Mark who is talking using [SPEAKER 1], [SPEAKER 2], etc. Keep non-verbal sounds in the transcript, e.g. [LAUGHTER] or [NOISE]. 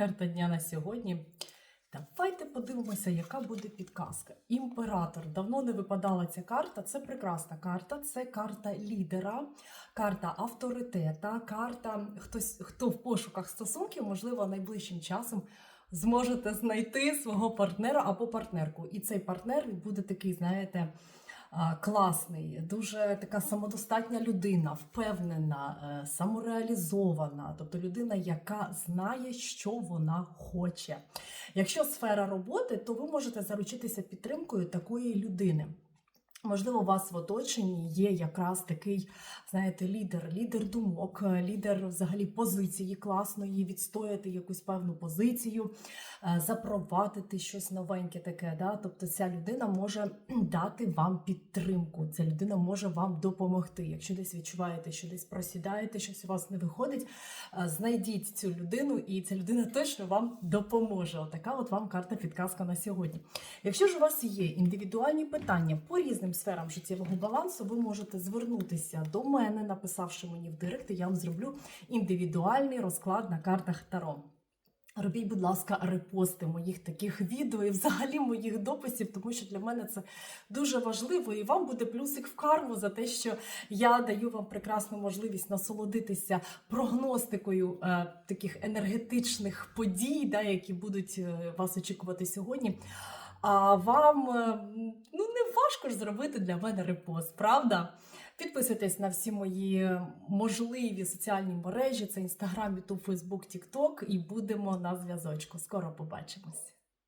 [SPEAKER 1] Карта дня на сьогодні. Давайте подивимося, яка буде підказка. Імператор. Давно не випадала ця карта. Це прекрасна карта. Це карта лідера, карта авторитета, карта хтось, хто в пошуках стосунків, можливо, найближчим часом зможете знайти свого партнера або партнерку. І цей партнер буде такий, знаєте. Класний, дуже така самодостатня людина, впевнена, е, самореалізована, тобто людина, яка знає, що вона хоче. Якщо сфера роботи, то ви можете заручитися підтримкою такої людини. Можливо, у вас в оточенні є якраз такий, знаєте, лідер, лідер думок, е, лідер взагалі позиції класної, відстояти якусь певну позицію, е, запровадити щось новеньке таке. Да? Тобто ця людина може [CLEARS THROAT] дати вам підтримку, ця людина може вам допомогти. Якщо десь відчуваєте, що десь просідаєте, щось у вас не виходить, е, знайдіть цю людину, і ця людина [LAUGHS] точно вам допоможе. Отака от вам карта підказка на сьогодні. Якщо ж у вас є індивідуальні питання по різним сферам життєвого балансу, ви можете звернутися до мене, написавши мені в директ, я вам зроблю індивідуальний розклад на картах Таро. Робіть, будь ласка, репости моїх таких відео і взагалі моїх дописів, тому що для мене це дуже важливо, і вам буде плюсик в карму за те, що я даю вам прекрасну можливість насолодитися прогностикою е, таких енергетичних подій, да, які будуть е, вас очікувати сьогодні. А вам е, ну важко ж зробити для мене репост, правда? Підписуйтесь на всі мої можливі соціальні мережі: це Інстаграм, Ютуб, Фейсбук, Тікток, і будемо на зв'язочку. Скоро побачимось.